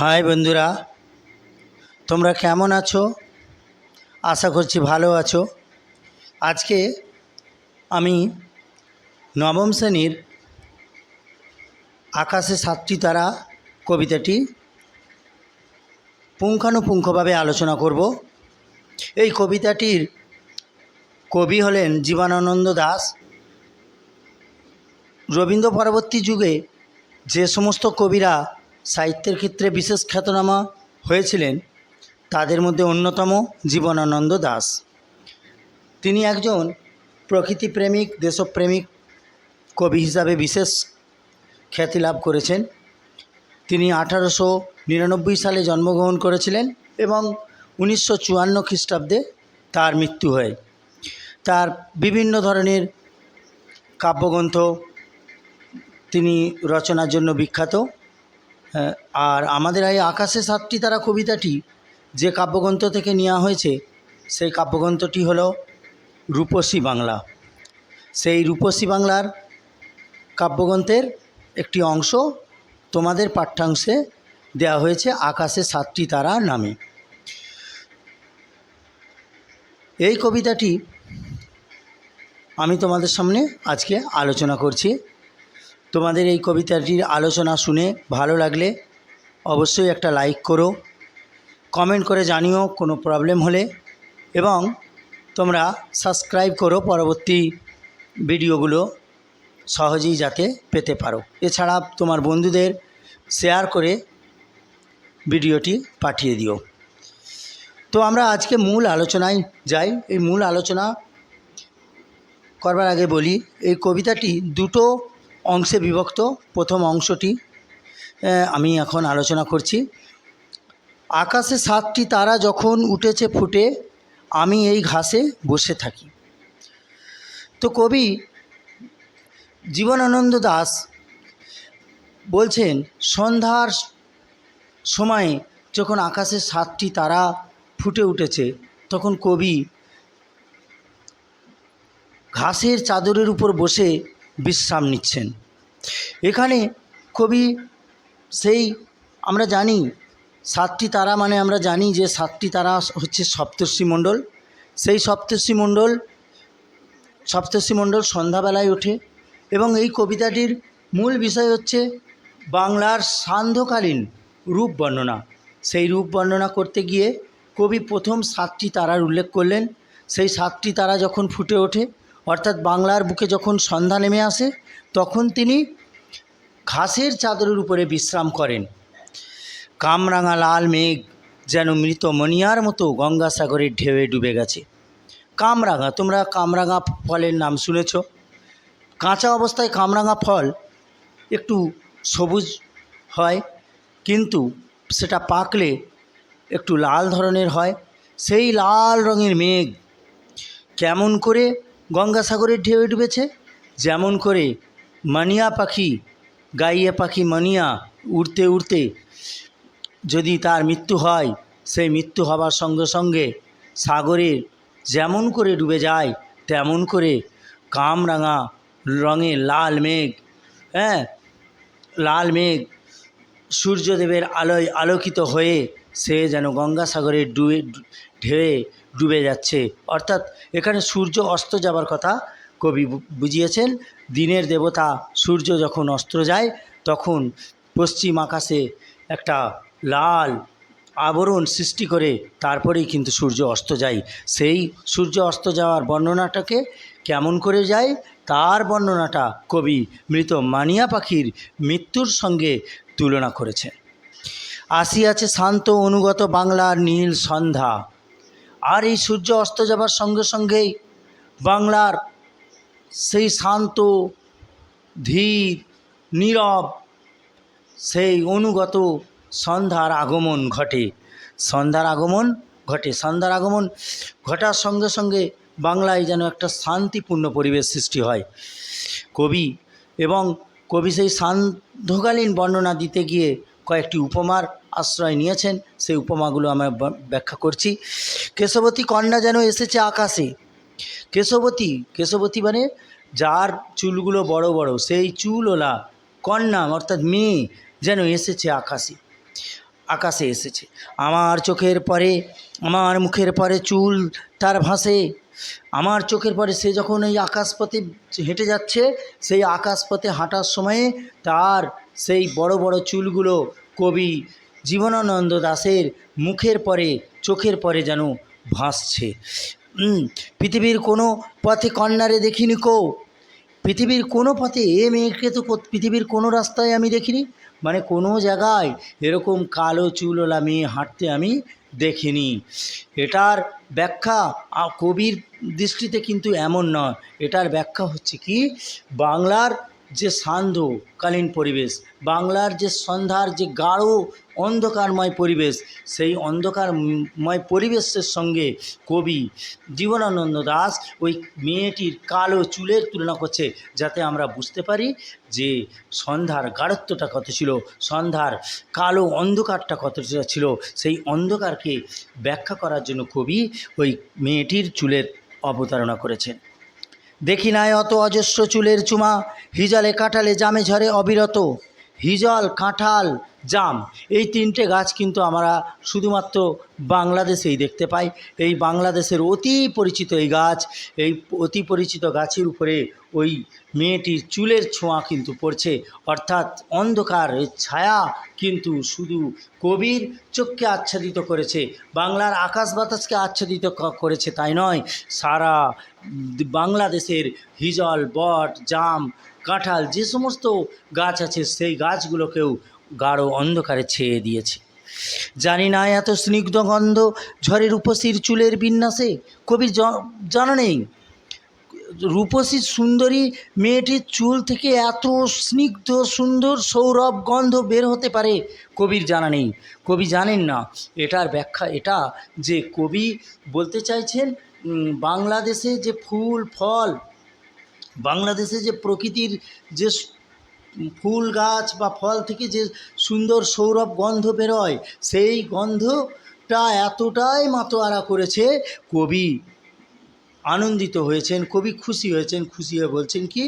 High বন্ধুরা, তোমরা কেমন আছো? আশা করছি ভালো আছো। আজকে আমি নবম শ্রেণির আকাশে সাতটি তারা কবিতাটি পুঙ্খানুপুঙ্খভাবে আলোচনা করব। এই কবিতাটির কবি হলেন জীবনানন্দ দাস। রবীন্দ্র পরবর্তী যুগে যে সমস্ত কবিরা সাহিত্যের ক্ষেত্রে বিশেষ খ্যাতনামা হয়েছিলেন তাদের মধ্যে অন্যতম জীবনানন্দ দাস। তিনি একজন প্রকৃতিপ্রেমিক, দেশপ্রেমিক কবি হিসাবে বিশেষ খ্যাতি লাভ করেছেন। তিনি আঠারোশো নিরানব্বই সালে জন্মগ্রহণ করেছিলেন এবং উনিশশো চুয়ান্ন খ্রিস্টাব্দে তার মৃত্যু হয়। তার বিভিন্ন ধরনের কাব্যগ্রন্থ তিনি রচনার জন্য বিখ্যাত। আর আমাদের এই আকাশে সাতটি তারা কবিতাটি যে কাব্যগ্রন্থ থেকে নেওয়া হয়েছে, সেই কাব্যগ্রন্থটি হলো রূপসী বাংলা। সেই রূপসী বাংলার কাব্যগ্রন্থের একটি অংশ তোমাদের পাঠ্যাংশে দেওয়া হয়েছে আকাশে সাতটি তারা নামে। এই কবিতাটি আমি তোমাদের সামনে আজকে আলোচনা করছি। তোমাদের এই কবিতাটির আলোচনা শুনে ভালো লাগলে অবশ্যই একটা লাইক করো কমেন্ট করে জানিও কোনো প্রবলেম হলে, এবং তোমরা সাবস্ক্রাইব করো পরবর্তী ভিডিওগুলো সহজেই যাতে পেতে পারো। এছাড়া তোমার বন্ধুদের শেয়ার করে ভিডিওটি পাঠিয়ে দিও। তো আমরা আজকে মূল আলোচনায় যাই। এই মূল আলোচনা করবার আগে বলি, এই কবিতাটি দুটো অংশে বিভক্ত, প্রথম অংশটি আমি এখন আলোচনা করছি। আকাশে সাতটি তারা যখন উঠেছে ফুটে, আমি এই ঘাসে বসে থাকি। তো কবি জীবনানন্দ দাস বলছেন, সন্ধ্যার সময়ে যখন আকাশে সাতটি তারা ফুটে উঠেছে, তখন কবি ঘাসের চাদরের উপর বসে বিশ্রাম নিচ্ছেন। এখানে কবি সেই আমরা জানি সাতটি তারা মানে আমরা জানি যে সাতটি তারা হচ্ছে সপ্তর্ষি মণ্ডল। সেই সপ্তর্ষি মণ্ডল সপ্তর্ষি মণ্ডল সন্ধ্যাবেলায় ওঠে এবং এই কবিতাটির মূল বিষয় হচ্ছে বাংলার সান্ধ্যকালীন রূপ বর্ণনা। সেই রূপ বর্ণনা করতে গিয়ে কবি প্রথম সাতটি তারার উল্লেখ করলেন। সেই সাতটি তারা যখন ফুটে ওঠে অর্থাৎ বাংলার বুকে যখন সন্ধ্যা নেমে আসে, তখন তিনি ঘাসের চাদরের উপরে বিশ্রাম করেন। কামরাঙা লাল মেঘ যেন মৃত মনিয়ার মতো গঙ্গাসাগরের ঢেউয়ে ডুবে গেছে। কামরাঙা, তোমরা কামরাঙা ফলের নাম শুনেছ? কাঁচা অবস্থায় কামরাঙা ফল একটু সবুজ হয়, কিন্তু সেটা পাকলে একটু লাল ধরনের হয়। সেই লাল রঙের মেঘ কেমন করে গঙ্গাসাগরের ঢেউয়ে ডুবেছে। যেমন করে মানিয়া পাখি, গাইয়া পাখি মানিয়া উড়তে উড়তে যদি তার মৃত্যু হয়, সেই মৃত্যু হবার সঙ্গে সঙ্গে সাগরের যেমন করে ডুবে যায়, তেমন করে কামরাঙা রঙে লাল মেঘ হ্যাঁ? লাল মেঘ সূর্যদেবের আলোয় আলোকিত হয়ে সে যেন গঙ্গাসাগরে ডুবে ঢেউয়ে ডুবে যাচ্ছে। অর্থাৎ এখানে সূর্য অস্ত যাবার কথা কবি বুঝিয়েছেন, দিনের দেবতা সূর্য যখন অস্ত যায়, তখন পশ্চিম আকাশে একটা লাল আবরণ সৃষ্টি করে তারপরেই কিন্তু সূর্য অস্ত যায়। সেই সূর্য অস্ত যাওয়ার বর্ণনাটাকে কেমন করে যায়? তার বর্ণনাটা কবি মৃত মানিয়া পাখির মৃত্যুর সঙ্গে তুলনা করেছেন। আসিয়াছে শান্ত অনুগত বাংলার নীল সন্ধ্যা। আর এই সূর্য অস্ত যাবার সঙ্গে সঙ্গেই বাংলার সেই শান্ত, ধীর, নীরব, সেই অনুগত সন্ধ্যার আগমন ঘটে। সন্ধ্যার আগমন ঘটে। সন্ধ্যার আগমন ঘটার সঙ্গে সঙ্গে বাংলায় যেন একটা শান্তিপূর্ণ পরিবেশ সৃষ্টি হয়। কবি এবং কবি সেই সান্ধ্যকালীন বর্ণনা দিতে গিয়ে কয়েকটি উপমার আশ্রয় নিয়েছেন, সেই উপমাগুলো আমরা ব্যাখ্যা করছি। কেশবতী কন্যা যেন এসেছে আকাশে। কেশবতী কেশবতী মানে যার চুলগুলো বড় বড়, সেই চুলওলা কন্যা অর্থাৎ মেয়ে যেন এসেছে আকাশে আকাশে এসেছে। আমার চোখের পরে, আমার মুখের পরে চুল তার ভাসে। আমার চোখের পরে সে যখন এই আকাশপথে হেঁটে যাচ্ছে, সেই আকাশপথে হাঁটার সময়ে তার সেই বড় বড় চুলগুলো কবি জীবনানন্দ দাশের মুখের পরে, চোখের পরে যেন ভাসছে। পৃথিবীর কোনো পথে কন্যারে দেখিনি কো। পৃথিবীর কোনো পথে এ মেয়েকে তো পৃথিবীর কোনো রাস্তায় আমি দেখিনি। মানে কোনো জায়গায় এরকম কালো চুলওয়ালা মেয়ে হাঁটতে আমি দেখিনি। এটার ব্যাখ্যা কবির দৃষ্টিতে কিন্তু এমন নয়। এটার ব্যাখ্যা হচ্ছে কি? বাংলার যে সান্ধ্যকালীন পরিবেশ, বাংলার যে সন্ধ্যার যে গাঢ়, অন্ধকারময় পরিবেশ, সেই অন্ধকারময় পরিবেশের সঙ্গে কবি জীবনানন্দ দাস ওই মেয়েটির কালো চুলের তুলনা করছে, যাতে আমরা বুঝতে পারি যে সন্ধ্যার গাঢ়ত্বটা কত ছিল, সন্ধ্যার কালো অন্ধকারটা কতটা ছিল, সেই অন্ধকারকে ব্যাখ্যা করার জন্য কবি ওই মেয়েটির চুলের অবতারণা করেছেন। দেখি নাই অত অজস্র চুলের চুমা। হিজলে কাঁঠালে জামে ঝরে অবিরত। হিজল কাঁঠাল জাম। এই তিনটে গাছ কিন্তু আমরা শুধুমাত্র বাংলাদেশেই দেখতে পাই। এই বাংলাদেশের অতি পরিচিত এই গাছ, এই অতি পরিচিত গাছের উপরে ওই মেয়েটির চুলের ছোঁয়া কিন্তু পড়ছে। অর্থাৎ অন্ধকার ছায়া কিন্তু শুধু কবির চোখকে আচ্ছাদিত করেছে। বাংলার আকাশ বাতাসকে আচ্ছাদিত করেছে তাই নয়। সারা বাংলাদেশের হিজল, বট, জাম, কাঁঠাল যে সমস্ত গাছ আছে, সেই গাছগুলোকেও গাঢ় অন্ধকারে ছেয়ে দিয়েছে। জানি না এত স্নিগ্ধ গন্ধ ঝড়ের উপসীর চুলের বিন্যাসে। কবির জানা নেই। রূপসী সুন্দরী মেয়েটির চুল থেকে এত স্নিগ্ধ সুন্দর সৌরভ গন্ধ বের হতে পারে, কবির জানা নেই। কবি জানেন না। এটার ব্যাখ্যা এটা যে কবি বলতে চাইছেন বাংলাদেশে যে ফুল, ফল, বাংলাদেশে যে প্রকৃতির যে ফুল গাছ বা ফল থেকে যে সুন্দর সৌরভ গন্ধ বেরোয়, সেই গন্ধটা এতটাই মাতোয়ারা করেছে, কবি আনন্দিত হয়েছেন, কবি খুশি হয়েছেন, খুশি হয়ে বলছেন কি,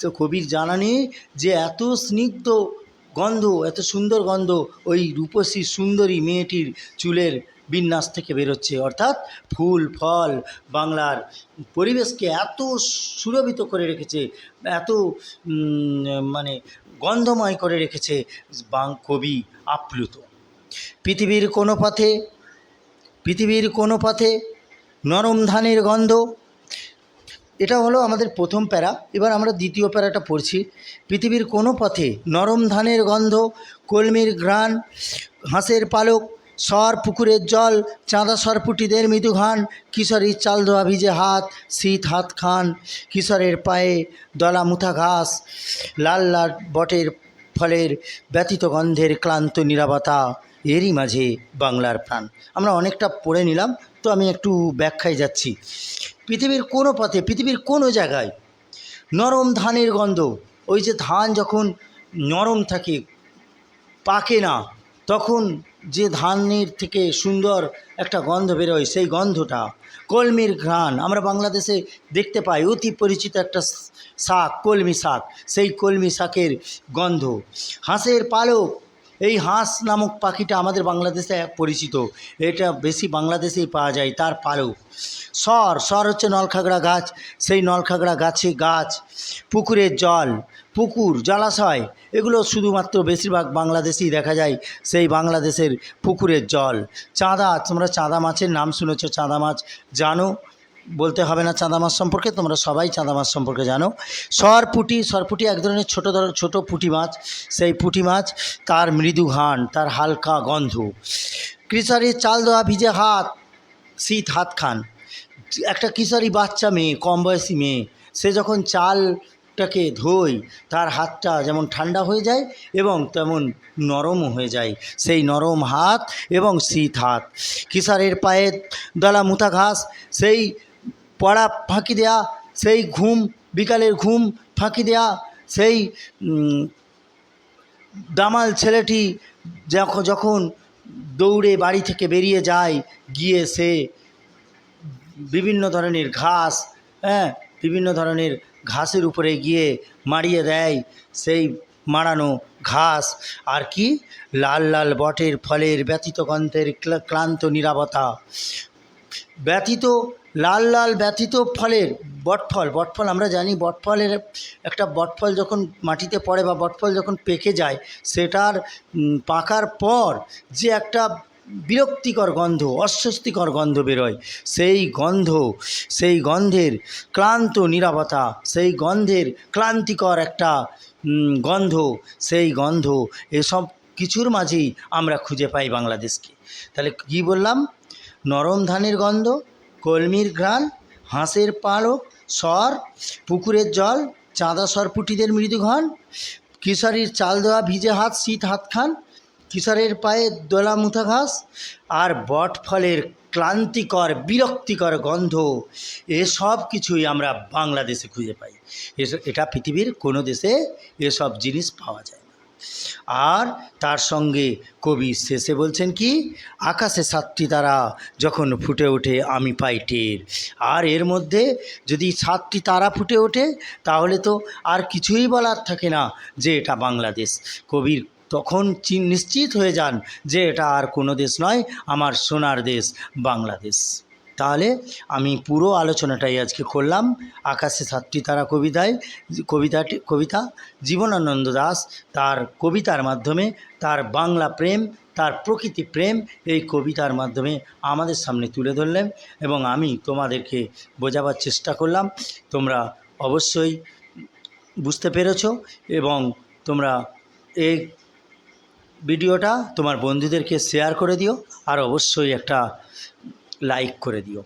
তো কবির জানা নেই যে এত স্নিগ্ধ গন্ধ, এত সুন্দর গন্ধ, ওই রূপসী সুন্দরী মেয়েটির চুলের বিন্যাস থেকে বেরোচ্ছে। অর্থাৎ ফুল, ফল, বাংলার পরিবেশকে এত সুরভিত করে রেখেছে, এত মানে গন্ধময় করে রেখেছে বাং, কবি আপ্লুত। পৃথিবীর কোনো পথে, পৃথিবীর কোনো পথে নরম ধানের গন্ধ এটা হলো আমাদের প্রথম প্যারা। এবার আমরা দ্বিতীয় প্যারাটা পড়ছি। পৃথিবীর কোনো পথে নরম ধানের গন্ধ, কলমির ঘ্রাণ, হাঁসের পালক, সর, পুকুরের জল, চাঁদা সরপুটিদের মৃদু ঘান কিশোরীর চাল ধোয়া ভিজে হাত, শীত হাত খান, কিশোরের পায়ে দলা মুথা ঘাস, লাল লাল বটের ফলের ব্যতীত গন্ধের ক্লান্ত নিরাপত্তা এরই মাঝে বাংলার প্রাণ। আমরা অনেকটা পড়ে নিলাম, তো আমি একটু ব্যাখ্যায় যাচ্ছি। পৃথিবীর কোনো পথে, পৃথিবীর কোনো জায়গায় নরম ধানের গন্ধ, ওই যে ধান যখন নরম থাকে, পাকে না, তখন যে ধানের থেকে সুন্দর একটা গন্ধ বেরোয়, সেই গন্ধটা কলমির ঘ্রাণ। আমরা বাংলাদেশে দেখতে পাই, অতি পরিচিত একটা শাক, কলমি শাক, সেই কলমি শাকের গন্ধ। হাঁসের পালক এই হাঁস নামক পাখিটা আমাদের বাংলাদেশে পরিচিত। এটা বেশি বাংলাদেশেই পাওয়া যায়, তার পালক। সর সর হচ্ছে নলখাগড়া গাছ, সেই নলখাগড়া গাছে গাছ, পুকুরের জল, পুকুর, জলাশয়, এগুলো শুধুমাত্র বেশিরভাগ বাংলাদেশেই দেখা যায়, সেই বাংলাদেশের পুকুরের জল। চাঁদা, তোমরা চাঁদা মাছের নাম শুনেছ, চাঁদা মাছ জানো। বলতে হবে না চাঁদা মাছ সম্পর্কে, তোমরা সবাই চাঁদা মাছ সম্পর্কে জানো। সরপুটি সরপুটি এক ধরনের ছোটো ধর ছোটো পুঁটি মাছ। সেই পুঁটি মাছ তার মৃদু ঘান তার হালকা গন্ধ। কৃষারির চাল দেওয়া ভিজে হাত, শীত হাত খান। একটা কিশোরী বাচ্চা মেয়ে, কম বয়সী মেয়ে, সে যখন চালটাকে ধোয়, তার হাতটা যেমন ঠান্ডা হয়ে যায় এবং তেমন নরমও হয়ে যায়। সেই নরম হাত এবং শীত হাত। কিশোরের পায়ে দলা মুথা ঘাস, সেই পড়া ফাঁকি দেয়া, সেই ঘুম, বিকালের ঘুম ফাঁকি দেয়া, সেই দামাল ছেলেটি যখন দৌড়ে বাড়ি থেকে বেরিয়ে যায়, গিয়ে সে বিভিন্ন ধরনের ঘাস হ্যাঁ বিভিন্ন ধরনের ঘাসের উপরে গিয়ে মারিয়ে দেয়, সেই মাড়ানো ঘাস। আর কি? লাল লাল বটের ফলের ব্যতীত গন্ধের ক্লান্ত নিরাপত্তা। ব্যতীত লাল লাল ব্যতীত ফলের বটফল বটফল আমরা জানি বটফলের একটা বটফল যখন মাটিতে পড়ে বা বটফল যখন পেকে যায়, সেটার পাকার পর যে একটা বিরক্তিকর গন্ধ, অস্বস্তিকর গন্ধ বেরোয়, সেই গন্ধ, সেই গন্ধের ক্লান্ত নীরবতা, সেই গন্ধের ক্লান্তিকর একটা গন্ধ, সেই গন্ধ এসব কিছুর মাঝেই আমরা খুঁজে পাই বাংলাদেশকে। তাহলে কী বললাম? নরম ধানের গন্ধ কলমির ঘ্রাণ, হাঁসের পালক, সর, পুকুরের জল, চাঁদা সরপুটিদের মৃদুঘন কিশোরীর চাল দেওয়া ভিজে হাত, শীত হাত খান কিশোরের পায়ে দোলা মুথা ঘাস আর বট ফলের ক্লান্তিকর, বিরক্তিকর গন্ধ এসব কিছুই আমরা বাংলাদেশে খুঁজে পাই। এটা পৃথিবীর কোনো দেশে এসব জিনিস পাওয়া যায় আর তার সঙ্গে কবি শেষে বলছেন কি, আকাশে সাতটি তারা যখন ফুটে ওঠে আমি পাই টের। আর এর মধ্যে যদি সাতটি তারা ফুটে ওঠে, তাহলে তো আর কিছুই বলার থাকে না যে এটা বাংলাদেশ। কবির তখন নিশ্চিত হয়ে যান যে এটা আর কোনো দেশ নয়, আমার সোনার দেশ বাংলাদেশ। তাহলে আমি পুরো আলোচনাটাই আজকে করলাম। আকাশে সাতটি তারা কবিতায়, কবিতাটি, কবিতা, জীবনানন্দ দাস তার কবিতার মাধ্যমে তার বাংলা প্রেম, তার প্রকৃতি প্রেম এই কবিতার মাধ্যমে আমাদের সামনে তুলে ধরলেন এবং আমি তোমাদেরকে বোঝাবার চেষ্টা করলাম। তোমরা অবশ্যই বুঝতে পেরেছ এবং তোমরা এই ভিডিওটা তোমার বন্ধুদেরকে শেয়ার করে দিও। আর অবশ্যই একটা লাইক করে দিও।